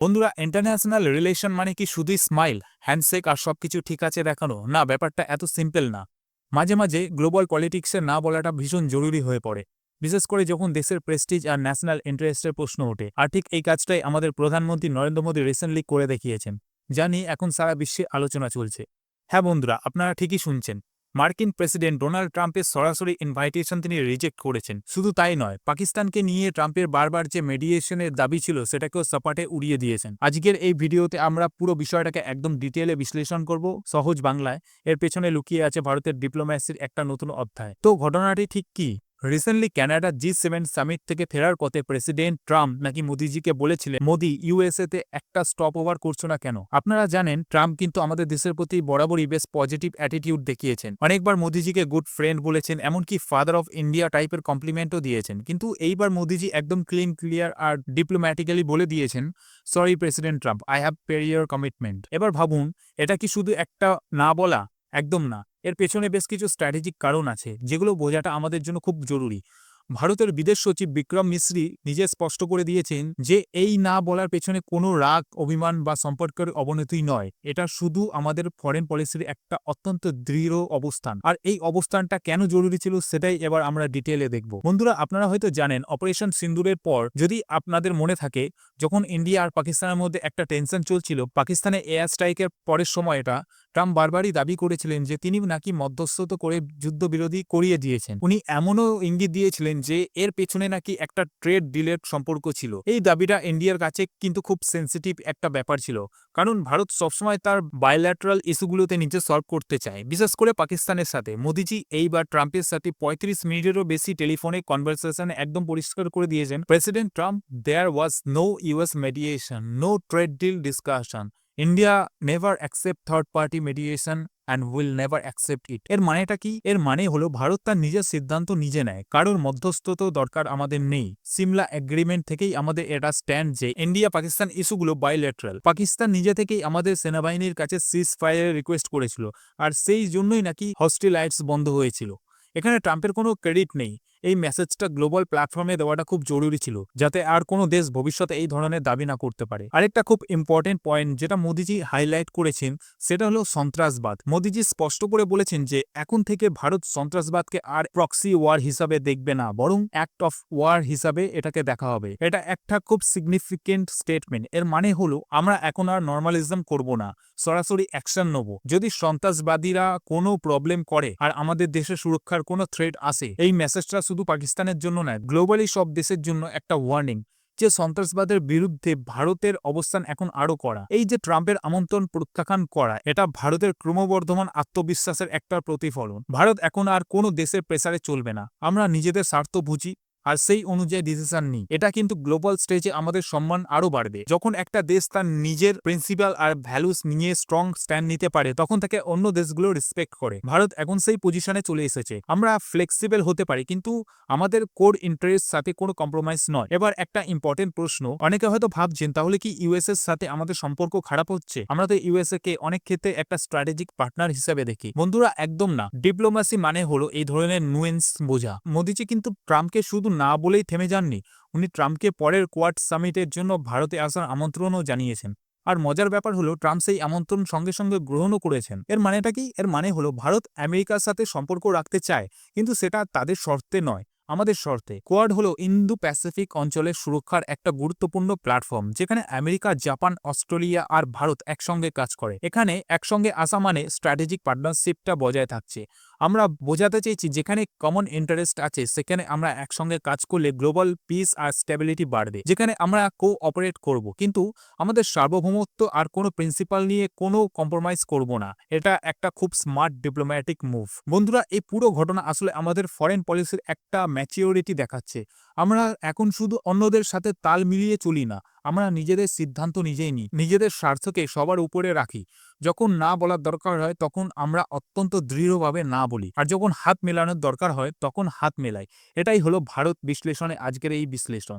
বন্ধুরা international relation মানে কি শুধুই স্মাইল হ্যান্ডশেক আর সবকিছু ঠিক আছে দেখানো? না, ব্যাপারটা এত সিম্পল না। মাঝে মাঝে গ্লোবাল পলিটিক্সে না বলাটা ভীষণ জরুরি হয়ে পড়ে। বিশেষ করে যখন দেশের প্রেস্টিজ আর ন্যাশনাল ইন্টারেস্টের প্রশ্ন ওঠে। আর ঠিক এই কাজটাই আমাদের প্রধানমন্ত্রী নরেন্দ্র মোদী রিসেন্টলি করে দেখিয়েছেন। যা নিয়ে এখন সারা বিশ্বে আলোচনা চলছে। হ্যাঁ বন্ধুরা, আপনারা ঠিকই শুনছেন। মার্কিন প্রেসিডেন্ট ডোনাল্ড ট্রাম্পের সরাসরি ইনভাইটেশন তিনি রিজেক্ট করেছেন। শুধু তাই নয়, পাকিস্তানকে নিয়ে ট্রাম্পের বারবার যে মেডিয়েশনের দাবি ছিল, সেটাকেও সপাটে উড়িয়ে দিয়েছেন। আজকের এই ভিডিওতে আমরা পুরো বিষয়টাকে একদম ডিটেলে বিশ্লেষণ করব সহজ বাংলায়। এর পেছনে লুকিয়ে আছে ভারতের ডিপ্লোম্যাসির একটা নতুন অধ্যায়। তো ঘটনাটি ঠিক কি? Recently Canada G seven summit থেকে ফেরার পথে প্রেসিডেন্ট ট্রাম্প নাকি মোদিজিকে বলেছিলেন, মোদি ইউএসএ তে একটা স্টপ ওভার করছ না কেন? আপনারা জানেন ট্রাম্প কিন্তু আমাদের দেশের প্রতি বরাবরই বেশ পজিটিভ অ্যাটিটিউড দেখিয়েছেন। অনেকবার মোদিজিকে গুড ফ্রেন্ড বলেছেন, এমনকি ফাদার অফ ইন্ডিয়া টাইপের কমপ্লিমেন্টও দিয়েছেন। কিন্তু এইবার মোদিজি একদম ক্লিন ক্লিয়ার আর ডিপ্লোম্যাটিক্যালি বলে দিয়েছেন sorry president Trump I have prior commitment এবার ভাবুন, এটা কি শুধু একটা না বলা? একদম না। এর পেছনে বেশ কিছু স্ট্র্যাটেজিক কারণ আছে, যেগুলো বোঝাটা আমাদের জন্য খুব জরুরি। ভারতের বিদেশ সচিব বিক্রম মিশ্রি নিজে স্পষ্ট করে দিয়েছেন যে, এই না বলার পেছনে কোনো রাগ, অভিমান বা সম্পর্কের অবনতি নয়। এটা শুধু আমাদের ফরেন পলিসির একটা অত্যন্ত দৃঢ় অবস্থান। আর এই অবস্থানটা কেন জরুরি ছিল সেটাই এবার আমরা ডিটেলে দেখব। বন্ধুরা, আপনারা হয়তো জানেন অপারেশন সিন্দুরের পর যদি আপনাদের মনে থাকে, যখন ইন্ডিয়া আর পাকিস্তানের মধ্যে একটা টেনশন চলছিল, পাকিস্তানে এয়ার স্ট্রাইকের পরের সময়টা ট্রাম্প বারবারই দাবি করেছিলেন যে তিনি নাকি মধ্যস্থত করে যুদ্ধবিরোধী করিয়ে দিয়েছেন। উনি এমনও ইঙ্গিত দিয়েছিলেন যে এর পেছনে নাকি একটা ট্রেড ডিলের সম্পর্ক ছিল। এই দাবিটা ইন্ডিয়ার কাছে কিন্তু খুব সেন্সিটিভ একটা ব্যাপার ছিল। কারণ ভারত সবসময় তার বায়োল্যাটারাল ইস্যুগুলোতে নিজে সলভ করতে চায়। বিশেষ করে পাকিস্তানের সাথে। মোদিজি এইবার ট্রাম্পের সাথে পঁয়ত্রিশ মিনিটেরও বেশি টেলিফোনে কনভারসেশন একদম পরিষ্কার করে দিয়েছেন। President Trump there was no US mediation no trade deal discussion India never accept third party mediation and will never accept it এর মানেটা কি? এর মানে হলো ভারত তার নিজের সিদ্ধান্ত নিজে নেয়। কারোর মধ্যস্থত দরকার আমাদের নেই। সিমলা এগ্রিমেন্ট থেকেই আমাদের এটা স্ট্যান্ড যে ইন্ডিয়া পাকিস্তান ইস্যুগুলো বাইলেটারাল পাকিস্তান নিজে থেকেই আমাদের সেনাবাহিনীর কাছে সিজ ফায়ারের রিকোয়েস্ট করেছিল। আর সেই জন্যই নাকি হস্টিলাইটস বন্ধ হয়েছিল। এখানে ট্রাম্পের কোনো ক্রেডিট নেই। এই মেসেজটা গ্লোবাল প্ল্যাটফর্মে দেওয়াটা খুব জরুরি ছিল, যাতে আর কোনো দেশ ভবিষ্যতে এই ধরনের দাবি না করতে পারে। আরেকটা খুব ইম্পর্টেন্ট পয়েন্ট যেটা মোদিজি হাইলাইট করেছেন, সেটা হলো সন্ত্রাসবাদ। মোদিজি স্পষ্ট করে বলেছেন যে, এখন থেকে ভারত সন্ত্রাসবাদকে আর প্রক্সি ওয়ার হিসাবে দেখবে না, বরং অ্যাক্ট অফ ওয়ার হিসাবে এটাকে দেখা হবে। এটা একটা খুব সিগনিফিকেন্ট স্টেটমেন্ট এর মানে হলো, আমরা এখন আর নর্মালিজম করব না, সরাসরি অ্যাকশন নেব। যদি সন্ত্রাসবাদীরা কোনো প্রবলেম করে, আর আমাদের দেশে সুরক্ষার কোনো থ্রেড আসে, এই মেসেজটা শুধু পাকিস্তানের জন্য নয় গ্লোবালি সব দেশের জন্য একটা ওয়ার্নিং যে সন্ত্রাসবাদের বিরুদ্ধে ভারতের অবস্থান এখন আরও করা এই যে ট্রাম্পের আমন্ত্রণ প্রত্যাখ্যান করা, এটা ভারতের ক্রমবর্ধমান আত্মবিশ্বাসের একটা প্রতিফলন। ভারত এখন আর কোনো দেশের প্রেসারে চলবে না। আমরা নিজেদের স্বার্থ বুঝি আর সেই অনুযায়ী ডিসিশন নিই। এটা কিন্তু গ্লোবাল স্টেজে আমাদের সম্মান আরও বাড়বে। যখন একটা দেশ তার নিজের প্রিন্সিপাল আর ভ্যালুস নিয়ে স্ট্রং স্ট্যান্ড নিতে পারে, তখন তাকে অন্য দেশগুলো রেসপেক্ট করে। ভারত এখন সেই পজিশনে চলে এসেছে। আমরা ফ্লেক্সিবল হতে পারি, কিন্তু আমাদের কোর ইন্টারেস্ট সাথে কোনো কম্প্রোমাইজ নয়। এবার একটা ইম্পর্টেন্ট প্রশ্ন। অনেকে হয়তো ভাবছেন, তাহলে কি ইউএস এর সাথে আমাদের সম্পর্ক খারাপ হচ্ছে? আমরা তো ইউএসএ কে অনেক ক্ষেত্রে একটা স্ট্র্যাটেজিক পার্টনার হিসেবে দেখি। বন্ধুরা, একদম না। ডিপ্লোমাসি মানে হলো এই ধরনের নুয়েন্স বোঝা। মোদিজি কিন্তু ট্রাম্পকে শুধু না বলেই থেমে যাননি। উনি ট্রাম্পকে পরের কোয়াড সামিটের জন্য ভারতে আসার আমন্ত্রণও জানিয়েছেন। আর মজার ব্যাপার হলো, ট্রাম্প সেই আমন্ত্রণ সঙ্গে সঙ্গে গ্রহণও করেছেন। এর মানেটা কি? এর মানে হলো, ভারত আমেরিকার সাথে সম্পর্ক রাখতে চায়, কিন্তু সেটা তাদের শর্তে নয়, আমাদের শর্তে। কোয়াড হলো ইন্দো প্যাসিফিক অঞ্চলের সুরক্ষার একটা গুরুত্বপূর্ণ প্ল্যাটফর্ম, যেখানে আমেরিকা, জাপান, অস্ট্রেলিয়া আর ভারত একসঙ্গে কাজ করে। এখানে একসঙ্গে আসা মানে স্ট্র্যাটেজিক পার্টনারশিপটা বজায় থাকছে। আমরা বোঝাতে চাইছি যেখানে কমন ইন্টারেস্ট আছে, সেখানে আমরা একসঙ্গে কাজ করলে গ্লোবাল পিস আর স্টেবিলিটি বাড়বে। যেখানে আমরা কো অপারেট করব। কিন্তু আমাদের সার্বভৌমত্ব আর কোনো প্রিন্সিপাল নিয়ে কোনো কম্প্রোমাইজ করব না। এটা একটা খুব স্মার্ট ডিপ্লোম্যাটিক মুভ বন্ধুরা, এই পুরো ঘটনা আসলে আমাদের ফরেন পলিসির একটা ম্যাচিওরিটি দেখাচ্ছে। আমরা এখন শুধু অন্যদের সাথে তাল মিলিয়ে চলি না। আমরা নিজেদের সিদ্ধান্ত নিজেই নিই, নিজেদের স্বার্থকে সবার উপরে রাখি। যখন না বলার দরকার হয়, তখন আমরা অত্যন্ত দৃঢ়ভাবে না বলি। আর যখন হাত মেলানোর দরকার হয়, তখন হাত মেলাই। এটাই হলো ভারত বিশ্লেষণে আজকের এই বিশ্লেষণ।